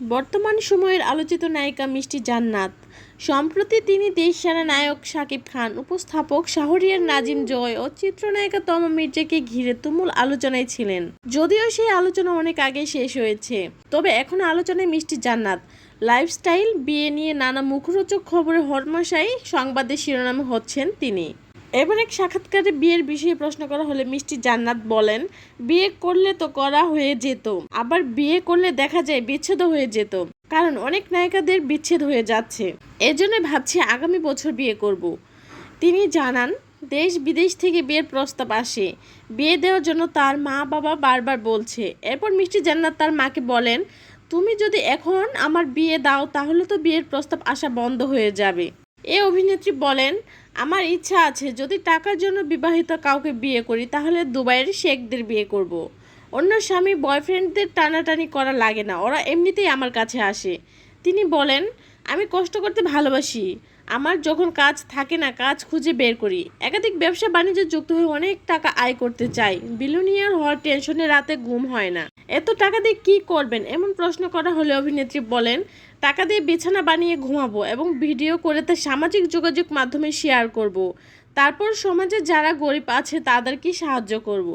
বর্তমান সময়ের আলোচিত নায়িকা মিষ্টি জান্নাত। সম্প্রতি তিনি দেশসেরা নায়ক শাকিব খান, উপস্থাপক শাহরিয়ার নাজিম জয় ও চিত্রনায়িকা তমা মির্জাকে ঘিরে তুমুল আলোচনায় ছিলেন। যদিও সেই আলোচনা অনেক আগে শেষ হয়েছে। তবে এখন আলোচনায় মিষ্টি জান্নাত। লাইফস্টাইল বিয়ে নিয়ে নানা মুখরোচক খবরে হরমশাই সংবাদের শিরোনামে হচ্ছেন তিনি। এবার এক সাক্ষাৎকারে বিয়ের বিষয়ে প্রশ্ন করা হলে মিষ্টি জান্নাত বলেন, বিয়ে করলে তো করা হয়ে যেত, আবার বিয়ে করলে দেখা যায় বিচ্ছেদ হয়ে যেত, কারণ অনেক নায়িকাদের বিচ্ছেদ হয়ে যাচ্ছে। এজন্য ভাবছি আগামী বছর বিয়ে করব। তিনি জানান, দেশ বিদেশ থেকে বিয়ের প্রস্তাব আসে। বিয়ে দেওয়ার জন্য তার মা বাবা বারবার বলছে। এরপর মিষ্টি জান্নাত তার মাকে বলেন, তুমি যদি এখন আমার বিয়ে দাও, তাহলে তো বিয়ের প্রস্তাব আসা বন্ধ হয়ে যাবে। এ অভিনেত্রী বলেন আমার ইচ্ছা আছে যদি টাকার জন্য বিবাহিত কাউকে বিয়ে করি, তাহলে দুবাইয়ের শেখদের বিয়ে করব। অন্য স্বামী বয়ফ্রেন্ডদের টানাটানি করা লাগে না, ওরা এমনিতেই আমার কাছে আসে। তিনি বলেন, আমি কষ্ট করতে ভালোবাসি। আমার যখন কাজ থাকে না, কাজ খুঁজে বের করি। একাধিক ব্যবসা বাণিজ্য যুক্ত হয়ে অনেক টাকা আয় করতে চাই। বিলুনিয়ার হওয়ার টেনশনে রাতে ঘুম হয় না। এত টাকা দিয়ে কী করবেন এমন প্রশ্ন করা হলে অভিনেত্রী বলেন, টাকা দিয়ে বিছানা বানিয়ে ঘুমাবো এবং ভিডিও করে তা সামাজিক যোগাযোগ মাধ্যমে শেয়ার করব। তারপর সমাজে যারা গরিব আছে তাদের তাদেরকে সাহায্য করব।